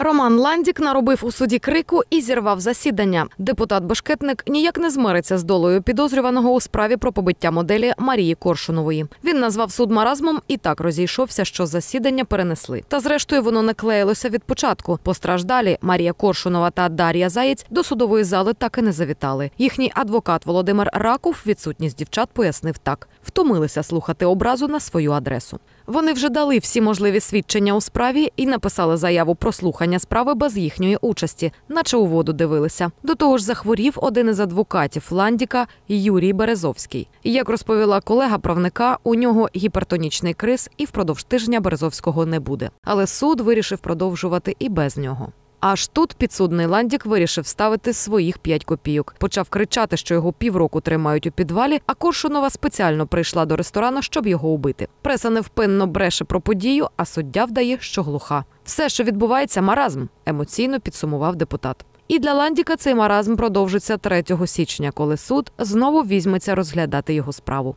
Роман Ландік наробив у суді крику і зірвав засідання. Депутат Бешкетник ніяк не змириться з долею підозрюваного у справі про побиття моделі Марії Коршунової. Він назвав суд маразмом і так розійшовся, що засідання перенесли. Та зрештою воно не клеїлося від початку. Постраждалі Марія Коршунова та Дар'я Заєць до судової зали так і не завітали. Їхній адвокат Володимир Раков відсутність дівчат пояснив так: втомилися слухати образу на свою адресу. Вони вже дали всі можливі свідчення у справі і написали заяву про слухання справи без їхньої участі, наче у воду дивилися. До того ж, захворів один із адвокатів Ландіка Юрій Березовський. Як розповіла колега правника, у нього гіпертонічний криз, і впродовж тижня Березовського не буде. Але суд вирішив продовжувати і без нього. Аж тут підсудний Ландік вирішив ставити своїх п'ять копійок. Почав кричати, що його півроку тримають у підвалі, а Коршунова спеціально прийшла до ресторану, щоб його убити. Преса невпинно бреше про подію, а суддя вдає, що глуха. Все, що відбувається, маразм, емоційно підсумував депутат. І для Ландіка цей маразм продовжиться 3 січня, коли суд знову візьметься розглядати його справу.